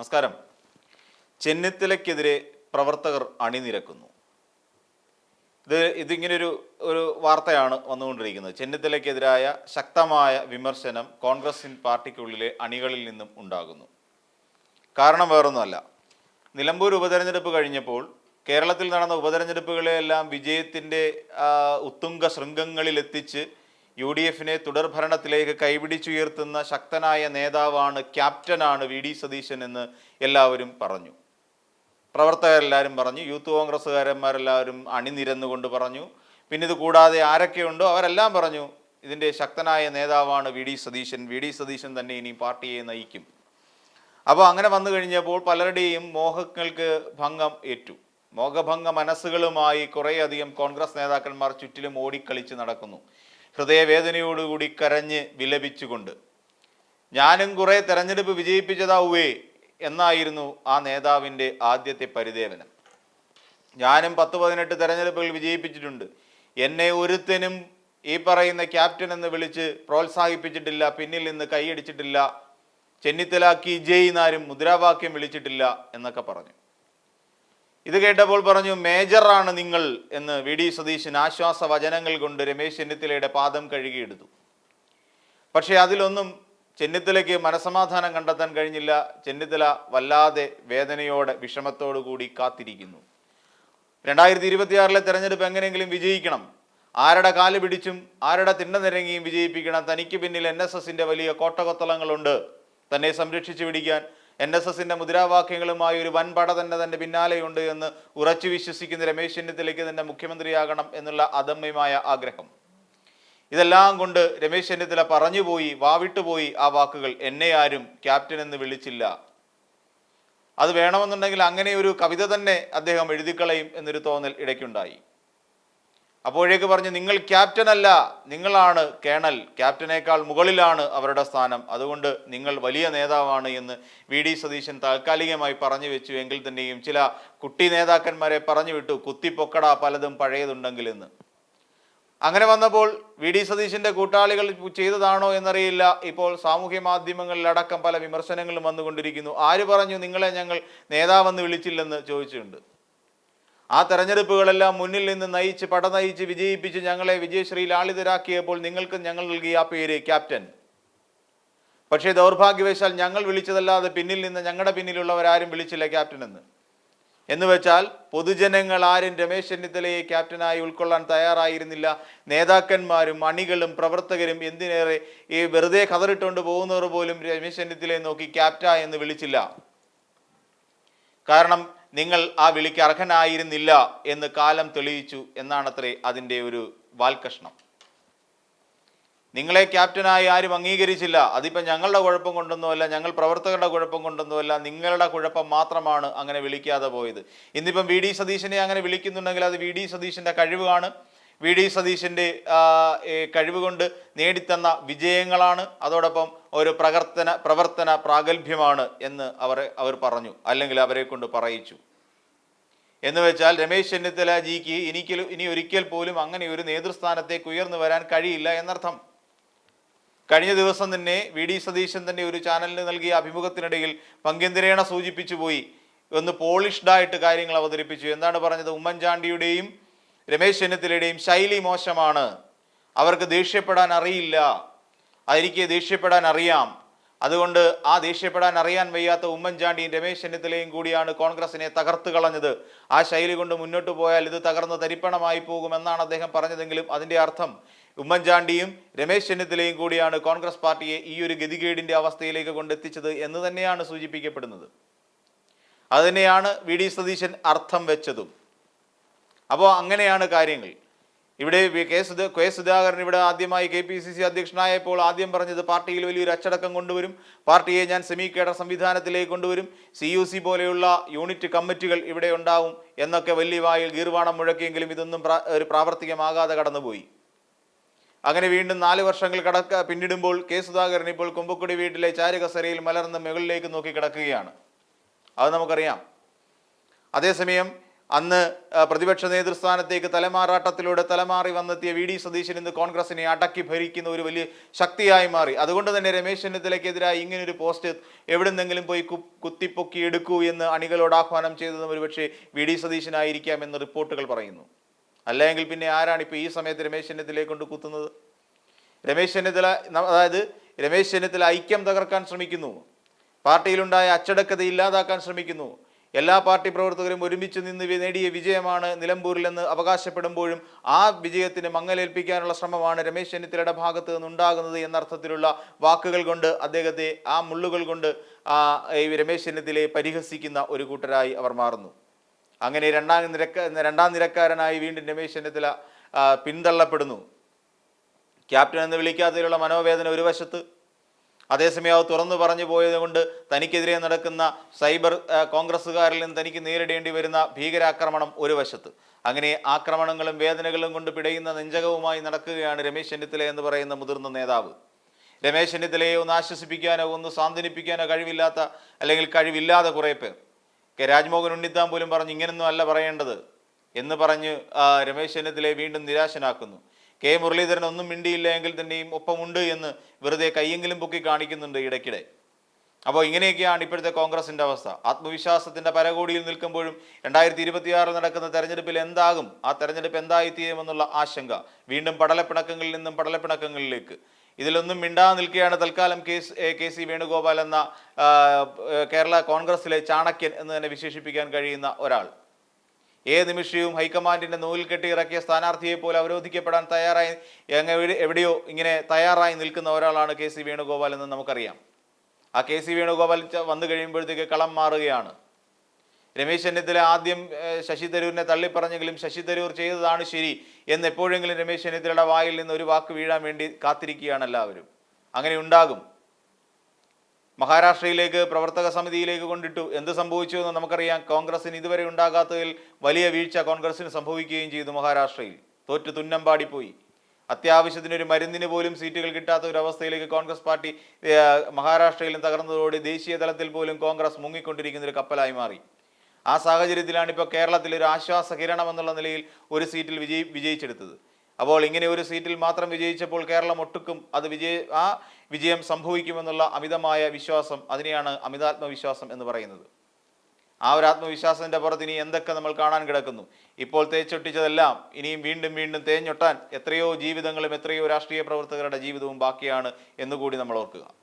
നമസ്കാരം. ചെന്നിത്തലയ്ക്കെതിരെ പ്രവർത്തകർ അണിനിരക്കുന്നു. ഇത് ഇതിങ്ങനൊരു ഒരു വാർത്തയാണ് വന്നുകൊണ്ടിരിക്കുന്നത്. ചെന്നിത്തലയ്ക്കെതിരായ ശക്തമായ വിമർശനം കോൺഗ്രസിൻ പാർട്ടിക്കുള്ളിലെ അണികളിൽ നിന്നും ഉണ്ടാകുന്നു. കാരണം വേറൊന്നുമല്ല. നിലമ്പൂർ ഉപതെരഞ്ഞെടുപ്പ് കഴിഞ്ഞപ്പോൾ കേരളത്തിൽ നടന്ന ഉപതെരഞ്ഞെടുപ്പുകളെയെല്ലാം വിജയത്തിന്റെ ഉത്തുംഗ ശൃംഗങ്ങളിലെത്തിച്ച് യു ഡി എഫിനെ തുടർഭരണത്തിലേക്ക് കൈപിടിച്ചുയർത്തുന്ന ശക്തനായ നേതാവാണ് ക്യാപ്റ്റനാണ് വി ഡി സതീശൻ എന്ന് എല്ലാവരും പറഞ്ഞു. പ്രവർത്തകരെല്ലാവരും പറഞ്ഞു യൂത്ത് കോൺഗ്രസ്സുകാരന്മാരെല്ലാവരും അണിനിരന്നുകൊണ്ട് പറഞ്ഞു. പിന്നെ ഇത് കൂടാതെ ആരൊക്കെയുണ്ടോ അവരെല്ലാം പറഞ്ഞു ഇതിന്റെ ശക്തനായ നേതാവാണ് V D Satheesan. V D Satheesan തന്നെ ഇനി പാർട്ടിയെ നയിക്കും. അപ്പോൾ അങ്ങനെ വന്നു കഴിഞ്ഞപ്പോൾ പലരുടെയും മോഹങ്ങൾക്ക് ഭംഗം ഏറ്റു. മോഹഭംഗ മനസ്സുകളുമായി കുറേയധികം കോൺഗ്രസ് നേതാക്കന്മാർ ചുറ്റിലും ഓടിക്കളിച്ച് നടക്കുന്നു. ഹൃദയവേദനയോടുകൂടി കരഞ്ഞ് വിലപിച്ചുകൊണ്ട് ഞാനും കുറെ തെരഞ്ഞെടുപ്പ് വിജയിപ്പിച്ചതാവുവേ എന്നായിരുന്നു ആ നേതാവിന്റെ ആദ്യത്തെ പരിദേവനം. ഞാനും പത്ത് പതിനെട്ട് തെരഞ്ഞെടുപ്പുകൾ വിജയിപ്പിച്ചിട്ടുണ്ട്. എന്നെ ഒരുത്തനും ഈ പറയുന്ന ക്യാപ്റ്റൻ എന്ന് വിളിച്ച് പ്രോത്സാഹിപ്പിച്ചിട്ടില്ല പിന്നിൽ നിന്ന് കൈയടിച്ചിട്ടില്ല ചെന്നിത്തലാക്കി ജയ് മുദ്രാവാക്യം വിളിച്ചിട്ടില്ല എന്നൊക്കെ പറഞ്ഞു. ഇത് കേട്ടപ്പോൾ പറഞ്ഞു മേജറാണ് നിങ്ങൾ എന്ന് വി. ഡി. സതീശൻ ആശ്വാസ വചനങ്ങൾ കൊണ്ട് രമേശ് ചെന്നിത്തലയുടെ പാദം കഴുകിയെടുത്തു. പക്ഷേ അതിലൊന്നും ചെന്നിത്തലയ്ക്ക് മനസമാധാനം കണ്ടെത്താൻ കഴിഞ്ഞില്ല. ചെന്നിത്തല വല്ലാതെ വേദനയോടെ വിഷമത്തോടു കൂടി കാത്തിരിക്കുന്നു. രണ്ടായിരത്തി ഇരുപത്തിയാറിലെ തെരഞ്ഞെടുപ്പ് എങ്ങനെയെങ്കിലും വിജയിക്കണം. ആരുടെ കാൽ പിടിച്ചും ആരുടെ തിണ്ട നിരങ്ങിയും വിജയിപ്പിക്കണം. തനിക്ക് പിന്നിൽ എൻ എസ് എസിന്റെ വലിയ കോട്ടകൊത്തളങ്ങളുണ്ട്. തന്നെ സംരക്ഷിച്ചു പിടിക്കാൻ എൻ എസ് എസിന്റെ മുദ്രാവാക്യങ്ങളുമായി ഒരു വൻപട തന്നെ തന്റെ പിന്നാലെയുണ്ട് എന്ന് ഉറച്ചു വിശ്വസിക്കുന്ന രമേശ് ചെന്നിത്തലയ്ക്ക് തന്നെ മുഖ്യമന്ത്രിയാകണം എന്നുള്ള അദമ്യമായ ആഗ്രഹം. ഇതെല്ലാം കൊണ്ട് രമേശ് ചെന്നിത്തല പറഞ്ഞുപോയി വാവിട്ടുപോയി ആ വാക്കുകൾ. എന്നെ ആരും ക്യാപ്റ്റൻ എന്ന് വിളിച്ചില്ല. അത് വേണമെന്നുണ്ടെങ്കിൽ അങ്ങനെ ഒരു കവിത തന്നെ അദ്ദേഹം എഴുതിക്കളയും എന്നൊരു തോന്നൽ ഇടയ്ക്കുണ്ടായി. അപ്പോഴേക്ക് പറഞ്ഞു നിങ്ങൾ ക്യാപ്റ്റൻ അല്ല നിങ്ങളാണ് കേണൽ. ക്യാപ്റ്റനേക്കാൾ മുകളിലാണ് അവരുടെ സ്ഥാനം. അതുകൊണ്ട് നിങ്ങൾ വലിയ നേതാവാണ് എന്ന് വി. ഡി. സതീശൻ താൽക്കാലികമായി പറഞ്ഞു വെച്ചു. എങ്കിൽ തന്നെയും ചില കുട്ടി നേതാക്കന്മാരെ പറഞ്ഞു വിട്ടു കുത്തിപ്പൊക്കട പലതും പഴയതുണ്ടെങ്കിൽ എന്ന്. അങ്ങനെ വന്നപ്പോൾ വി. ഡി. സതീശിന്റെ കൂട്ടാളികൾ ചെയ്തതാണോ എന്നറിയില്ല. ഇപ്പോൾ സാമൂഹ്യ മാധ്യമങ്ങളിലടക്കം പല വിമർശനങ്ങളും വന്നുകൊണ്ടിരിക്കുന്നു. ആര് പറഞ്ഞു നിങ്ങളെ ഞങ്ങൾ നേതാവെന്ന് വിളിച്ചില്ലെന്ന് ചോദിച്ചിട്ടുണ്ട്. ആ തെരഞ്ഞെടുപ്പുകളെല്ലാം മുന്നിൽ നിന്ന് നയിച്ച് പട നയിച്ച് വിജയിപ്പിച്ച് ഞങ്ങളെ വിജയശ്രീ ലാളിതരാക്കിയപ്പോൾ നിങ്ങൾക്ക് ഞങ്ങൾ നൽകിയ ആ പേര് ക്യാപ്റ്റൻ. പക്ഷേ ദൗർഭാഗ്യവശാൽ ഞങ്ങൾ വിളിച്ചതല്ലാതെ പിന്നിൽ നിന്ന് ഞങ്ങളുടെ പിന്നിലുള്ളവരാരും വിളിച്ചില്ല ക്യാപ്റ്റൻ എന്ന് എന്ന് വെച്ചാൽ പൊതുജനങ്ങൾ ആരും രമേശ് ചെന്നിത്തലയെ ക്യാപ്റ്റനായി ഉൾക്കൊള്ളാൻ തയ്യാറായിരുന്നില്ല. നേതാക്കന്മാരും അണികളും പ്രവർത്തകരും എന്തിനേറെ ഈ വെറുതെ കതറിട്ടുകൊണ്ട് പോകുന്നവർ പോലും രമേശ് ചെന്നിത്തലയെ നോക്കി ക്യാപ്റ്റ എന്ന് വിളിച്ചില്ല. കാരണം നിങ്ങൾ ആ വിളിക്ക് അർഹനായിരുന്നില്ല എന്ന് കാലം തെളിയിച്ചു എന്നാണത്രേ അതിന്റെ ഒരു വാൽക്കഷ്ണം. നിങ്ങളെ ക്യാപ്റ്റനായി ആരും അംഗീകരിച്ചില്ല. അതിപ്പോൾ ഞങ്ങളുടെ കുഴപ്പം കൊണ്ടൊന്നുമല്ല ഞങ്ങൾ പ്രവർത്തകരുടെ കുഴപ്പം കൊണ്ടൊന്നുമല്ല നിങ്ങളുടെ കുഴപ്പം മാത്രമാണ് അങ്ങനെ വിളിക്കാതെ പോയത്. ഇന്നിപ്പം വി ഡി സതീശനെ അങ്ങനെ വിളിക്കുന്നുണ്ടെങ്കിൽ അത് വി ഡി സതീശന്റെ കഴിവാണ് വി ഡി സതീശന്റെ കഴിവുകൊണ്ട് നേടിത്തന്ന വിജയങ്ങളാണ്. അതോടൊപ്പം ഒരു പ്രവർത്തന പ്രവർത്തന പ്രാഗൽഭ്യമാണ് എന്ന് അവർ അവർ പറഞ്ഞു അല്ലെങ്കിൽ അവരെ കൊണ്ട് പറയിച്ചു. എന്ന് വെച്ചാൽ രമേശ് ചെന്നിത്തല ജിക്ക് എനിക്ക് ഇനി ഒരിക്കൽ പോലും അങ്ങനെ ഒരു നേതൃസ്ഥാനത്തേക്ക് ഉയർന്നു വരാൻ കഴിയില്ല എന്നർത്ഥം. കഴിഞ്ഞ ദിവസം തന്നെ വി ഡി സതീശൻ തന്നെ ഒരു ചാനലിന് നൽകിയ അഭിമുഖത്തിനിടയിൽ പങ്കേന്ദ്രേണ സൂചിപ്പിച്ചു പോയി ഒന്ന് പോളിഷ്ഡായിട്ട് കാര്യങ്ങൾ അവതരിപ്പിച്ചു. എന്താണ് പറഞ്ഞത്? ഉമ്മൻചാണ്ടിയുടെയും രമേശ് ചെന്നിത്തലയുടെയും ശൈലി മോശമാണ്. അവർക്ക് ദേഷ്യപ്പെടാൻ അറിയില്ല. അതെനിക്ക് ദേഷ്യപ്പെടാൻ അറിയാം. അതുകൊണ്ട് ആ ദേഷ്യപ്പെടാൻ അറിയാൻ വയ്യാത്ത ഉമ്മൻചാണ്ടിയും രമേശ് ചെന്നിത്തലയും കൂടിയാണ് കോൺഗ്രസിനെ തകർത്ത് കളഞ്ഞത്. ആ ശൈലി കൊണ്ട് മുന്നോട്ട് പോയാൽ ഇത് തകർന്ന് തരിപ്പണമായി പോകുമെന്നാണ് അദ്ദേഹം പറഞ്ഞതെങ്കിലും അതിന്റെ അർത്ഥം ഉമ്മൻചാണ്ടിയും രമേശ് ചെന്നിത്തലയും കൂടിയാണ് കോൺഗ്രസ് പാർട്ടിയെ ഈ ഒരു ഗതികേടിന്റെ അവസ്ഥയിലേക്ക് കൊണ്ടെത്തിച്ചത് എന്ന് തന്നെയാണ് സൂചിപ്പിക്കപ്പെടുന്നത്. അതുതന്നെയാണ് വി ഡി സതീശൻ അർത്ഥം വെച്ചതും. അപ്പോൾ അങ്ങനെയാണ് കാര്യങ്ങൾ. ഇവിടെ കെ സുധ കെ സുധാകരൻ ഇവിടെ ആദ്യമായി കെ പി സി സി അധ്യക്ഷനായപ്പോൾ ആദ്യം പറഞ്ഞത് പാർട്ടിയിൽ വലിയൊരു അച്ചടക്കം കൊണ്ടുവരും പാർട്ടിയെ ഞാൻ സെമി കേഡർ സംവിധാനത്തിലേക്ക് കൊണ്ടുവരും സി യു സി പോലെയുള്ള യൂണിറ്റ് കമ്മിറ്റികൾ ഇവിടെ ഉണ്ടാവും എന്നൊക്കെ വലിയ വായിൽ ഗീർവാണം മുഴക്കിയെങ്കിലും ഇതൊന്നും ഒരു പ്രാവർത്തികമാകാതെ കടന്നുപോയി. അങ്ങനെ വീണ്ടും നാല് വർഷങ്ങൾ കടക്ക പിന്നിടുമ്പോൾ കെ സുധാകരൻ ഇപ്പോൾ കുമ്പക്കുടി വീട്ടിലെ ചാരുകസരയിൽ മലർന്ന് മുകളിലേക്ക് നോക്കി കിടക്കുകയാണ്. അത് നമുക്കറിയാം. അതേസമയം അന്ന് പ്രതിപക്ഷ നേതൃസ്ഥാനത്തേക്ക് തലമാറാട്ടത്തിലൂടെ തലമാറി വന്നെത്തിയ വി ഡി സതീശൻ ഇന്ന് കോൺഗ്രസിനെ അടക്കി ഭരിക്കുന്ന ഒരു വലിയ ശക്തിയായി മാറി. അതുകൊണ്ട് തന്നെ രമേശ് ചെന്നിത്തലയ്ക്കെതിരായി ഇങ്ങനൊരു പോസ്റ്റ് എവിടുന്നെങ്കിലും പോയി കുത്തിപ്പൊക്കി എടുക്കൂ എന്ന് അണികളോട് ആഹ്വാനം ചെയ്തതും ഒരുപക്ഷെ വി ഡി സതീശനായിരിക്കാം എന്ന് റിപ്പോർട്ടുകൾ പറയുന്നു. അല്ലെങ്കിൽ പിന്നെ ആരാണ് ഇപ്പോൾ ഈ സമയത്ത് രമേശ് ചെന്നിത്തലയെ കൊണ്ട് കുത്തുന്നത്? രമേശ് ചെന്നിത്തല അതായത് രമേശ് ചെന്നിത്തല ഐക്യം തകർക്കാൻ ശ്രമിക്കുന്നു. പാർട്ടിയിലുണ്ടായ അച്ചടക്കത ഇല്ലാതാക്കാൻ ശ്രമിക്കുന്നു. എല്ലാ പാർട്ടി പ്രവർത്തകരും ഒരുമിച്ച് നിന്ന് നേടിയ വിജയമാണ് നിലമ്പൂരിലെന്ന് അവകാശപ്പെടുമ്പോഴും ആ വിജയത്തിന് മങ്ങലേൽപ്പിക്കാനുള്ള ശ്രമമാണ് രമേശ് ചെന്നിത്തലയുടെ ഭാഗത്ത് നിന്നുണ്ടാകുന്നത് എന്നർത്ഥത്തിലുള്ള വാക്കുകൾ കൊണ്ട് അദ്ദേഹത്തെ ആ മുള്ളുകൾ കൊണ്ട് രമേശ് ചെന്നിത്തലയെ പരിഹസിക്കുന്ന ഒരു കൂട്ടരായി അവർ മാറുന്നു. അങ്ങനെ രണ്ടാം നിരക്ക രണ്ടാം നിരക്കാരനായി വീണ്ടും രമേശ് ചെന്നിത്തല പിന്തള്ളപ്പെടുന്നു. ക്യാപ്റ്റൻ എന്ന് വിളിക്കാത്തതിലുള്ള മനോവേദന ഒരു വശത്ത് അതേസമയം അത് തുറന്നു പറഞ്ഞു പോയത് കൊണ്ട് തനിക്കെതിരെ നടക്കുന്ന സൈബർ കോൺഗ്രസ്സുകാരിൽ നിന്ന് തനിക്ക് നേരിടേണ്ടി വരുന്ന ഭീകരാക്രമണം ഒരു വശത്ത്. അങ്ങനെ ആക്രമണങ്ങളും വേദനകളും കൊണ്ട് പിടയുന്ന നെഞ്ചകവുമായി നടക്കുകയാണ് രമേശ് ചെന്നിത്തല എന്ന് പറയുന്ന മുതിർന്ന നേതാവ്. രമേശ് ചെന്നിത്തലയെ ഒന്ന് ആശ്വസിപ്പിക്കാനോ ഒന്ന് സാന്ത്വനിപ്പിക്കാനോ കഴിവില്ലാത്ത അല്ലെങ്കിൽ കഴിവില്ലാതെ കുറേ പേർ. കെ രാജ്മോഹൻ ഉണ്ണിത്താൻ പോലും പറഞ്ഞു ഇങ്ങനൊന്നും അല്ല പറയേണ്ടത് എന്ന് പറഞ്ഞ് രമേശ് ചെന്നിത്തലയെ വീണ്ടും നിരാശനാക്കുന്നു. കെ മുരളീധരൻ ഒന്നും മിണ്ടിയില്ല എങ്കിൽ തന്നെയും ഒപ്പമുണ്ട് എന്ന് വെറുതെ കയ്യെങ്കിലും പൊക്കി കാണിക്കുന്നുണ്ട് ഇടയ്ക്കിടെ. അപ്പോൾ ഇങ്ങനെയൊക്കെയാണ് ഇപ്പോഴത്തെ കോൺഗ്രസിന്റെ അവസ്ഥ. ആത്മവിശ്വാസത്തിന്റെ പരകോടിയിൽ നിൽക്കുമ്പോഴും രണ്ടായിരത്തി ഇരുപത്തിയാറിൽ നടക്കുന്ന തെരഞ്ഞെടുപ്പിൽ എന്താകും? ആ തെരഞ്ഞെടുപ്പ് എന്തായിത്തീരുമെന്നുള്ള ആശങ്ക. വീണ്ടും പടലപ്പിണക്കങ്ങളിൽ നിന്നും പടലപ്പിണക്കങ്ങളിലേക്ക്. ഇതിലൊന്നും മിണ്ടാതെ നിൽക്കുകയാണ് തൽക്കാലം കെ കെ സി വേണുഗോപാൽ എന്ന കേരള കോൺഗ്രസിലെ ചാണക്യൻ എന്ന് തന്നെ വിശേഷിപ്പിക്കാൻ കഴിയുന്ന ഒരാൾ. ഏത് നിമിഷവും ഹൈക്കമാൻഡിന്റെ നൂലിൽ കെട്ടി ഇറക്കിയ സ്ഥാനാർത്ഥിയെ പോലെ അവരോധിക്കപ്പെടാൻ തയ്യാറായി എവിടെയോ ഇങ്ങനെ തയ്യാറായി നിൽക്കുന്ന ഒരാളാണ് കെ സി വേണുഗോപാൽ എന്ന് നമുക്കറിയാം. ആ കെ സി വേണുഗോപാൽ വന്നു കഴിയുമ്പോഴത്തേക്ക് കളം മാറുകയാണ്. രമേശ് ചെന്നിത്തല ആദ്യം ശശി തരൂരിനെ തള്ളിപ്പറഞ്ഞെങ്കിലും ശശി തരൂർ ചെയ്തതാണ് ശരി എന്ന് എപ്പോഴെങ്കിലും രമേശ് ചെന്നിത്തലയുടെ വായിൽ നിന്ന് ഒരു വാക്ക് വീഴാൻ വേണ്ടി കാത്തിരിക്കുകയാണ് എല്ലാവരും. അങ്ങനെ ഉണ്ടാകും. മഹാരാഷ്ട്രയിലേക്ക് പ്രവർത്തക സമിതിയിലേക്ക് കൊണ്ടിട്ടു. എന്ത് സംഭവിച്ചു എന്ന് നമുക്കറിയാം. കോൺഗ്രസിന് ഇതുവരെ ഉണ്ടാകാത്തതിൽ വലിയ വീഴ്ച കോൺഗ്രസിന് സംഭവിക്കുകയും ചെയ്തു മഹാരാഷ്ട്രയിൽ. തോറ്റു തുന്നം പാടിപ്പോയി. അത്യാവശ്യത്തിന് ഒരു മരുന്നിന് പോലും സീറ്റുകൾ കിട്ടാത്ത ഒരു അവസ്ഥയിലേക്ക് കോൺഗ്രസ് പാർട്ടി മഹാരാഷ്ട്രയിലും തകർന്നതോടെ ദേശീയ തലത്തിൽ പോലും കോൺഗ്രസ് മുങ്ങിക്കൊണ്ടിരിക്കുന്ന ഒരു കപ്പലായി മാറി. ആ സാഹചര്യത്തിലാണ് ഇപ്പോൾ കേരളത്തിൽ ഒരു ആശ്വാസ കിരണം എന്നുള്ള നിലയിൽ ഒരു സീറ്റിൽ വിജയി വിജയിച്ചെടുത്തത്. അപ്പോൾ ഇങ്ങനെ ഒരു സീറ്റിൽ മാത്രം വിജയിച്ചപ്പോൾ കേരളം ഒട്ടുക്കും. അത് വിജയ ആ വിജയം സംഭവിക്കുമെന്നുള്ള അമിതമായ വിശ്വാസം അതിനെയാണ് അമിതാത്മവിശ്വാസം എന്ന് പറയുന്നത്. ആ ഒരു ആത്മവിശ്വാസത്തിന്റെ പുറത്ത് ഇനി എന്തൊക്കെ നമ്മൾ കാണാൻ കിടക്കുന്നു? ഇപ്പോൾ തേച്ചൊട്ടിച്ചതെല്ലാം ഇനിയും വീണ്ടും വീണ്ടും തേഞ്ഞൊട്ടാൻ എത്രയോ ജീവിതങ്ങളും എത്രയോ രാഷ്ട്രീയ പ്രവർത്തകരുടെ ജീവിതവും ബാക്കിയാണ് എന്നുകൂടി നമ്മൾ ഓർക്കുക.